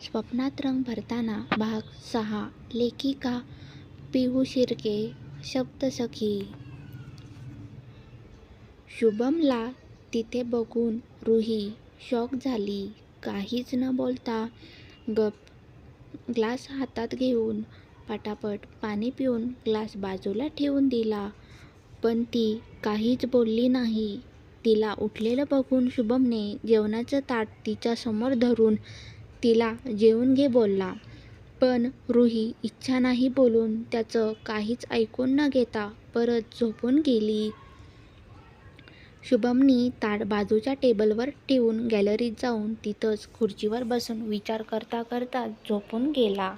स्वप्नात रंग भरताना भाग सहा लेखिका पिहू शिर्के शब्दसखी शुभमला तिथे बघून रुही शॉक झाली. काहीच न बोलता गप ग्लास हातात घेऊन पटापट पाणी पिऊन ग्लास बाजूला ठेवून दिला. पण ती काहीच बोलली नाही. तिला उठलेलं बघून शुभमने जेवणाचं ताट तिच्यासमोर धरून तिला जेवून घे बोलला. पण रुही इच्छा नाही बोलून त्याचं काहीच ऐकून न घेता परत झोपून गेली. शुभमनी ताट बाजूच्या टेबलवर ठेवून गॅलरीत जाऊन तिथंच खुर्चीवर बसून विचार करता करता झोपून गेला.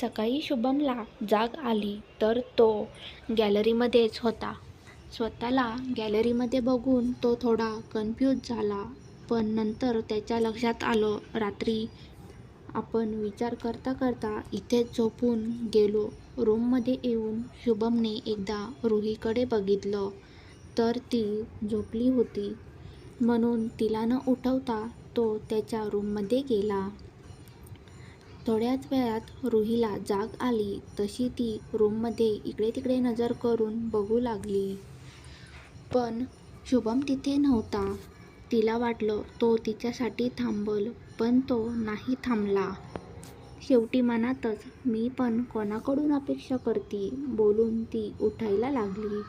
सकाळी शुभमला जाग आली तर तो गॅलरीमध्येच होता. स्वतःला गॅलरीमध्ये बघून तो थोडा कन्फ्यूज झाला. पण नंतर त्याच्या लक्षात आलं रात्री आपण विचार करता करता इथेच झोपून गेलो. रूममध्ये येऊन शुभमने एकदा रुहीकडे बघितलं तर ती झोपली होती. म्हणून तिला न उठवता तो त्याच्या रूममध्ये गेला. थोड्याच वेळात रुहीला जाग आली. तशी ती रूममध्ये इकडे तिकडे नजर करून बघू लागली. पण शुभम तिथे नव्हता. तिला वाटलं तो तिच्यासाठी थांबल पण तो नाही थांबला. शेवटी मनातच मी पण कोणाकडून अपेक्षा करती? बोलून ती उठायला लागली.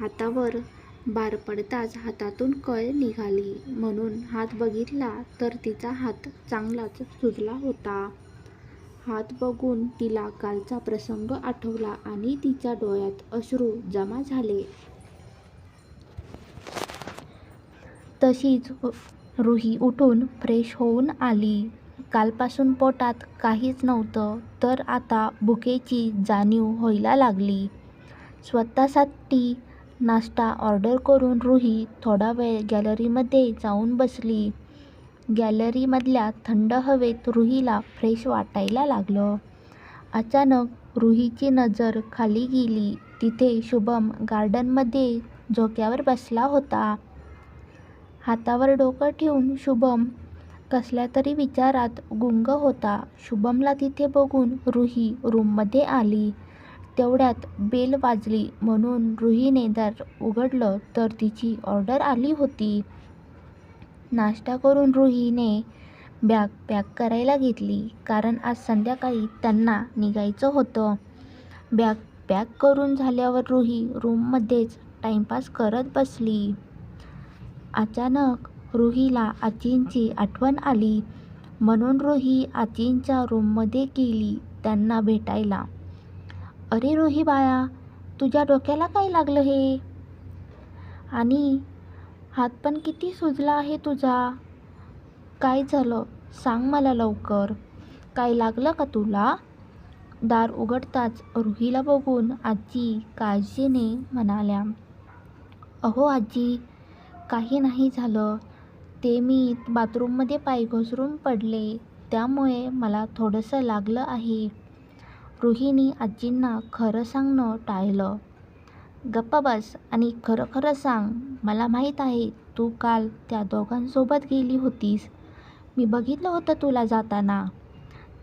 हातावर बार पडताच हातातून कळ निघाली. म्हणून हात बघितला तर तिचा हात चांगलाच सुजला होता. हात बघून तिला कालचा प्रसंग आठवला आणि तिच्या डोळ्यात अश्रू जमा झाले. तशीच रुही उठून फ्रेश होऊन आली. कालपासून पोटात काहीच नव्हतं तर आता भुकेची जाणीव व्हायला लागली. स्वतःसाठी नाश्ता ऑर्डर करून रुही थोडा वेळ गॅलरीमध्ये जाऊन बसली. गॅलरीमधल्या थंड हवेत रुहीला फ्रेश वाटायला लागलं. अचानक रुहीची नजर खाली गेली. तिथे शुभम गार्डनमध्ये झोक्यावर बसला होता. हातावर डोकं ठेवून शुभम कसल्या तरी विचारात गुंग होता. शुभमला तिथे बघून रुही रूममध्ये आली. तेवढ्यात बेल वाजली म्हणून रुहीने दार उघडलं तर तिची ऑर्डर आली होती. नाश्ता करून रुहीने बॅग पॅक करायला घेतली कारण आज संध्याकाळी त्यांना निघायचं होतं. बॅग पॅक करून झाल्यावर रुही रूममध्येच टाईमपास करत बसली. अचानक रुहीला आजींची आठवण आली. म्हणून रुही आजींच्या रूममध्ये गेली त्यांना भेटायला. अरे रोही बाळा तुझ्या डोक्याला काय लागलं हे? आणि हात पण किती सुजला आहे तुझा? काय झालं? सांग मला लवकर. काय लागलं का तुला? दार उघडताच रुहीला बघून आजी काळजीने म्हणाल्या अहो आजी काही नाही झालं. ते मी बाथरूममध्ये पाय घसरून पडले. त्यामुळे मला थोडंसं लागलं आहे. रोहिणी आजींना खरं सांगणं टाळलं. गप्पा बस आणि खरं खरं सांग. मला माहीत आहे तू काल त्या दोघांसोबत गेली होतीस. मी बघितलं होतं तुला जाताना.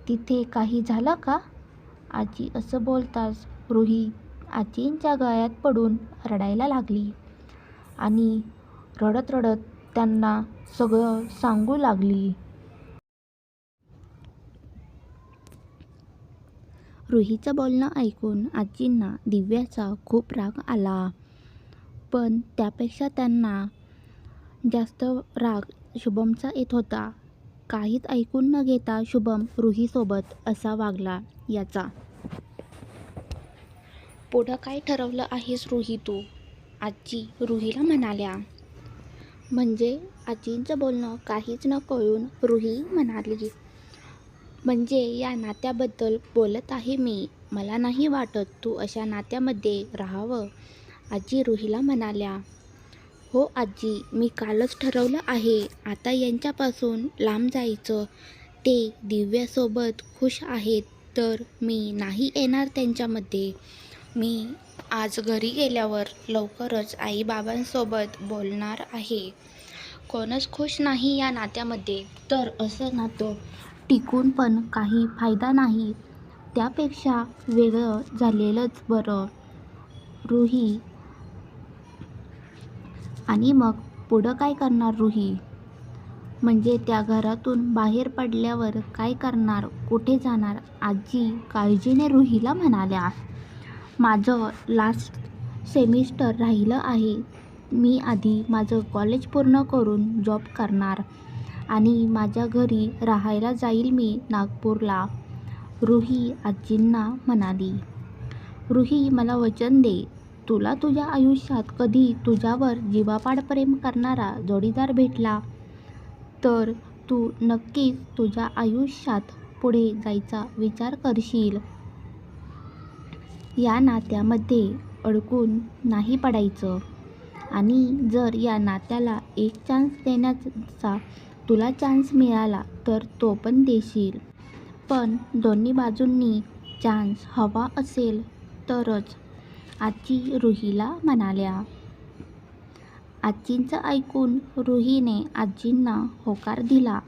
तिथे काही झालं का? आजी असं बोलताच रुही आजींच्या गळ्यात पडून रडायला लागली. आणि रडत रडत त्यांना सगळं सांगू लागली. रुहीचं बोलणं ऐकून आजींना दिव्याचा खूप राग आला. पण त्यापेक्षा त्यांना जास्त राग शुभमचा येत होता. काहीच ऐकून न घेता शुभम रुहीसोबत असा वागला याचा. पुढं काय ठरवलं आहेस रुही तू? आजी रुहीला म्हणाल्या. म्हणजे आजींचं बोलणं काहीच न कळून रुही म्हणाली. म्हणजे या नात्याबद्दल बोलत आहे मी. मला नाही वाटत तू अशा नात्यामध्ये राहावं आजी रुहीला म्हणाल्या. हो आजी मी कालच ठरवलं आहे. आता यांच्यापासून लांब जायचं. ते दिव्यासोबत खुश आहेत तर मी नाही येणार त्यांच्यामध्ये. मी आज घरी गेल्यावर लवकरच आईबाबांसोबत बोलणार आहे. कोणच खुश नाही या नात्यामध्ये. तर असं नातं टिकून पण काही फायदा नाही. त्यापेक्षा वेगळं झालेलंच बरं. रुही. आणि मग पुढं काय करणार रुही? म्हणजे त्या घरातून बाहेर पडल्यावर काय करणार? कुठे जाणार? आजी काळजीने रुहीला म्हणाल्या. माझं लास्ट सेमिस्टर राहिलं आहे. मी आधी माझं कॉलेज पूर्ण करून जॉब करणार आणि माझ्या घरी राहायला जाईल मी नागपूरला रुही आजींना म्हणाली. रुही मला वचन दे. तुला तुझ्या आयुष्यात कधी तुझ्यावर जीवापाड प्रेम करणारा जोडीदार भेटला तर तू नक्कीच तुझ्या आयुष्यात पुढे जायचा विचार करशील. या नात्यामध्ये अडकून नाही पडायचं. आणि जर या नात्याला एक चान्स देण्याचा तुला चान्स मिळाला तर तो पण देशील. पण दोन्ही बाजूंनी चान्स हवा असेल तरच आजी रुहीला म्हणाल्या. आजींचं ऐकून रुहीने आजींना होकार दिला.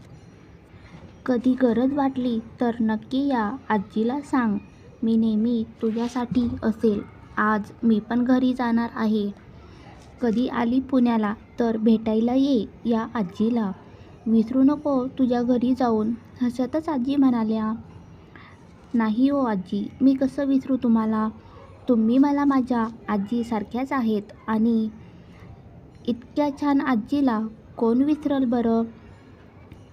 कधी गरज वाटली तर नक्की या आजीला सांग. मी नेहमी तुझ्यासाठी असेल. आज मी पण घरी जाणार आहे. कधी आली पुण्याला तर भेटायला ये या आजीला. विसरू नको तुझ्या घरी जाऊन. हसतच आजी म्हणाल्या नाही हो आजी मी कसं विसरू तुम्हाला? तुम्ही मला माझ्या आजीसारख्याच आहेत आणि इतक्या छान आजीला कोण विसरल बरं?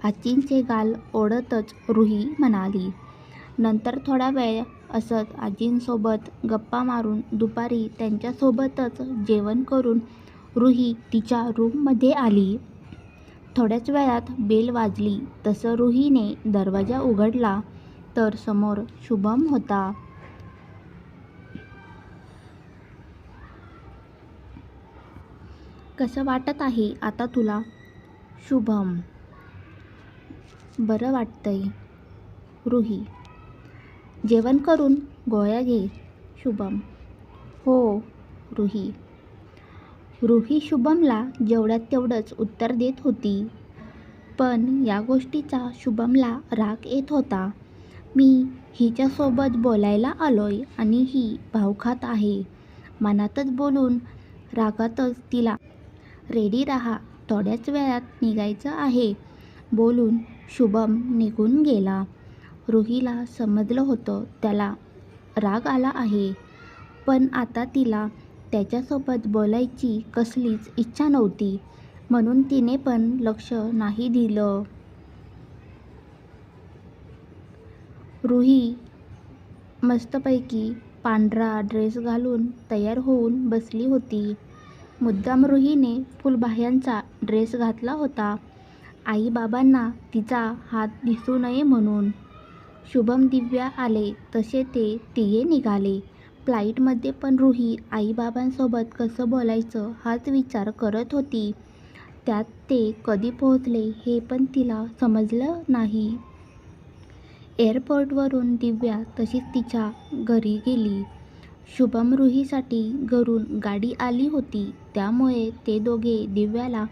आजींचे गाल ओढतच रुही म्हणाली. नंतर थोडा वेळ असत. आजींसोबत गप्पा मारून दुपारी त्यांच्यासोबतच जेवण करून रुही तिच्या रूममध्ये आली. थोड्याच वेळात बेल वाजली. तसं रुहीने दरवाजा उघडला तर समोर शुभम होता. कसं वाटत आहे आता तुला? शुभम. बरं वाटतंय. रुही जेवण करून गोळ्या घे शुभम. हो रुही. रुही शुभमला जेवढ्यात तेवढंच उत्तर देत होती. पण या गोष्टीचा शुभमला राग येत होता. मी हिच्यासोबत बोलायला आलोय आणि ही भावखात आहे. मनातच बोलून रागातच तिला रेडी राहा थोड्याच वेळात निघायचं आहे. बोलून शुभम निघून गेला. रुहीला समजलं होतं. त्याला राग आला आहे. पण आता तिला त्याच्यासोबत बोलायची कसलीच इच्छा नव्हती. म्हणून तिने पण लक्ष नाही दिलं. रुही मस्तपैकी पांढरा ड्रेस घालून तयार होऊन बसली होती. मुद्दाम रुहीने फुलबाह्यांचा ड्रेस घातला होता. आईबाबांना तिचा हात दिसू नये म्हणून. शुभम दिव्या आले. तसे ते तिघे निघाले. फ्लाईटमध्ये पण रुही आईबाबांसोबत कसं बोलायचं हाच विचार करत होती. त्यात ते कधी पोहोचले हे पण तिला समजलं नाही. एअरपोर्टवरून दिव्या तशीच तिच्या घरी गेली. शुभम रुहीसाठी घरून गाडी आली होती. त्यामुळे ते दोघे दिव्याला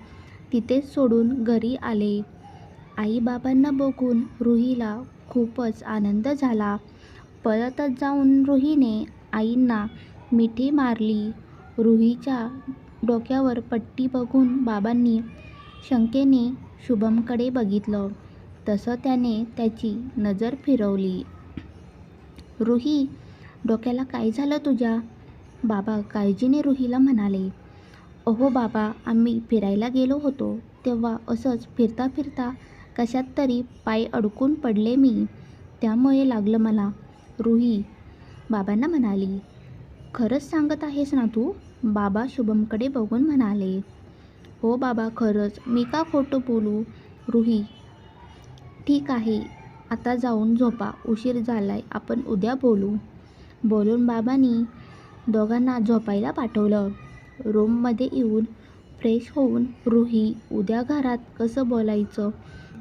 तिथेच सोडून घरी आले. आईबाबांना बघून रुहीला खूपच आनंद झाला. परतच जाऊन रुहीने आईंना मिठी मारली. रुहीच्या डोक्यावर पट्टी बघून बाबांनी शंकेने शुभमकडे बघितलं. तसं त्याने त्याची नजर फिरवली. रुही डोक्याला काय झालं तुझ्या? बाबा काळजीने रुहीला म्हणाले. अहो बाबा आम्ही फिरायला गेलो होतो. तेव्हा असंच फिरता फिरता कशात तरी पाय अडकून पडले मी. त्यामुळे लागलं मला. रुही बाबांना म्हणाली खरंच सांगत आहेस ना तू? बाबा शुभमकडे बघून म्हणाले. हो बाबा खरंच. मी का खोटं बोलू? रुही ठीक आहे. आता जाऊन झोपा. उशीर झालाय. आपण उद्या बोलू. बोलून बाबांनी दोघांना झोपायला पाठवलं. रूममध्ये येऊन फ्रेश होऊन रुही उद्या घरात कसं बोलायचं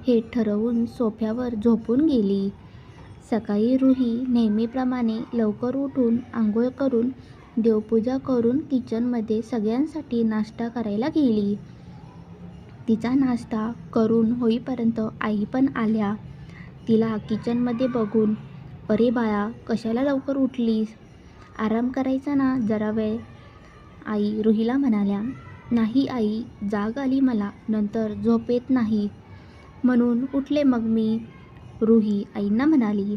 हे ठरवून सोफ्यावर झोपून गेली. सकाळी रुही नेहमीप्रमाणे लवकर उठून आंघोळ करून देवपूजा करून किचनमध्ये सगळ्यांसाठी नाश्ता करायला गेली. तिचा नाश्ता करून होईपर्यंत आई पण आल्या. तिला किचनमध्ये बघून अरे बाळा कशाला लवकर उठलीस? आराम करायचा ना जरा वेळ. आई रुहीला म्हणाल्या नाही आई जाग आली मला नंतर झोप येत नाही. म्हणून उठले मग मी. रुही आईंना म्हणाली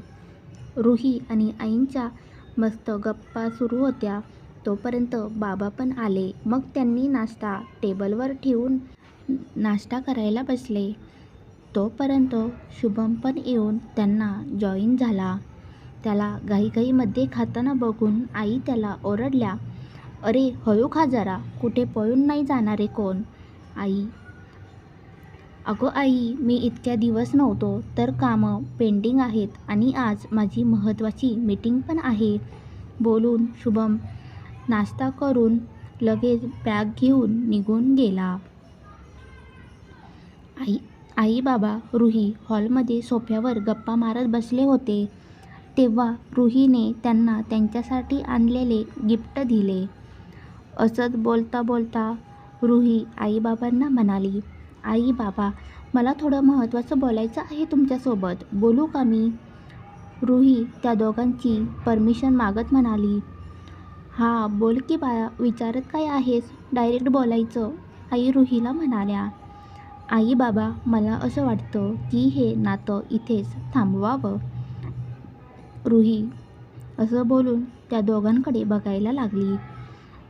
रुही आणि आईंच्या मस्त गप्पा सुरू होत्या. तोपर्यंत बाबा पण आले. मग त्यांनी नाश्ता टेबलवर ठेवून नाश्ता करायला बसले. तोपर्यंत शुभम पण येऊन त्यांना जॉईन झाला. त्याला घाईघाईमध्ये खाताना बघून आई त्याला ओरडल्या अरे हळू खा जरा. कुठे पळून नाही जाणारे कोण? आई अगं आई मी इतक्या दिवस नव्हतो तर कामं पेंडिंग आहेत आणि आज माझी महत्त्वाची मीटिंग पण आहे. बोलून शुभम नाश्ता करून लगेच बॅग घेऊन निघून गेला. आई आई बाबा रुही हॉलमध्ये सोफ्यावर गप्पा मारत बसले होते. तेव्हा रुहीने त्यांना त्यांच्यासाठी आणलेले गिफ्ट दिले. असंच बोलता बोलता रुही आईबाबांना म्हणाली आई बाबा मला थोडं महत्त्वाचं बोलायचं आहे तुमच्यासोबत. बोलू का मी? रुही त्या दोघांची परमिशन मागत म्हणाली. हां बोल की बाळा विचारत काय आहेस? डायरेक्ट बोलायचं. आई रुहीला म्हणाल्या. आई बाबा मला असं वाटतं की हे नातं इथेच थांबवावं. रुही असं बोलून त्या दोघांकडे बघायला लागली.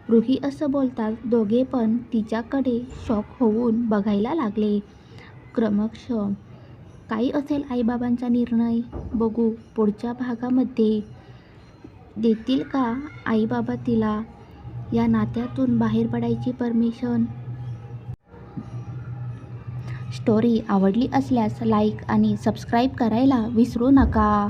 रुही असं बोलताच दोघे पण तिच्याकडे शॉक होऊन बघायला लागले. क्रमश काही असेल आईबाबांचा निर्णय. बघू पुढच्या भागामध्ये देतील का आईबाबा तिला? या नात्यातून बाहेर पडायची परमिशन? स्टोरी आवडली असल्यास लाईक आणि सबस्क्राईब करायला विसरू नका.